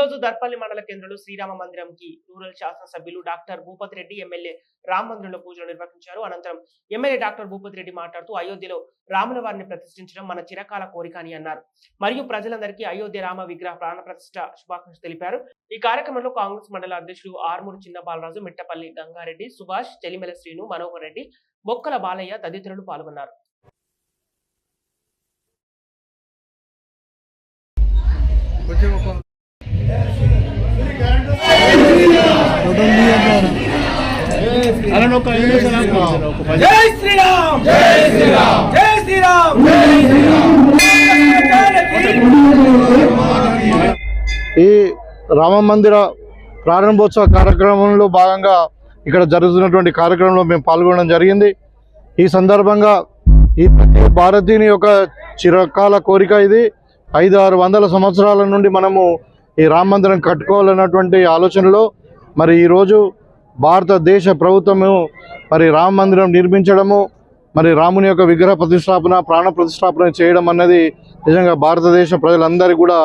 ఈరోజు దర్పల్లి మండల కేంద్రంలో శ్రీరామ మందిరంకి రూరల్ శాసనసభ్యులు డాక్టర్ భూపతి రెడ్డి ఎమ్మెల్యే రామ మందిరంలో పూజలు నిర్వహించారు. అనంతరం ఎమ్మెల్యే డాక్టర్ భూపతి రెడ్డి మాట్లాడుతూ అయోధ్యలో రాముల వారిని ప్రతిష్ఠించడం మన చిరకాల కోరిక అని అన్నారు. మరియు ప్రజలందరికీ అయోధ్య రామ విగ్రహ ప్రాణ ప్రతిష్ఠ శుభాకాంక్షలు తెలిపారు. ఈ కార్యక్రమంలో కాంగ్రెస్ మండల అధ్యక్షుడు ఆర్మూరు చిన్న బాలరాజు మిట్టపల్లి గంగారెడ్డి సుభాష్ చెలిమెల శ్రీను మనోహర్ రెడ్డి బొక్కల బాలయ్య తదితరులు పాల్గొన్నారు. జై శ్రీరామ్ జై శ్రీరామ్ జై శ్రీరామ్ ఈ రామ మందిర ప్రారంభోత్సవ కార్యక్రమంలో భాగంగా ఇక్కడ జరుగుతున్నటువంటి కార్యక్రమంలో మేము పాల్గొనడం జరిగింది. ఈ సందర్భంగా ఈ ప్రతి భారతీయుని యొక్క చిరకాల కోరిక ఇది. ఐదు ఆరు వందల సంవత్సరాల నుండి మనము ఈ రామ మందిరం కట్టుకోవాలన్నటువంటి ఆలోచనలో మరి ఈరోజు భారతదేశ ప్రభుత్వము మరి రామ మందిరం నిర్మించడము మరి రాముని యొక్క విగ్రహ ప్రతిష్టాపన ప్రాణ ప్రతిష్టాపన చేయడం అన్నది నిజంగా భారతదేశ ప్రజలందరికీ కూడా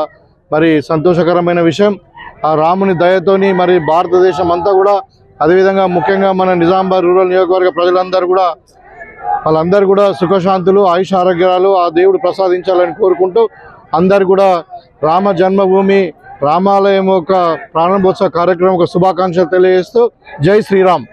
మరి సంతోషకరమైన విషయం. ఆ రాముని దయతోని మరి భారతదేశం అంతా కూడా అదేవిధంగా ముఖ్యంగా మన నిజామాబాద్ రూరల్ నియోజకవర్గ ప్రజలందరూ కూడా వాళ్ళందరూ కూడా సుఖశాంతులు ఆయుష ఆరోగ్యాలు ఆ దేవుడు ప్రసాదించాలని కోరుకుంటూ అందరు కూడా రామ జన్మభూమి రామాలయం యొక్క ప్రారంభోత్సవ కార్యక్రమం ఒక శుభాకాంక్షలు తెలియజేస్తూ జై శ్రీరామ్.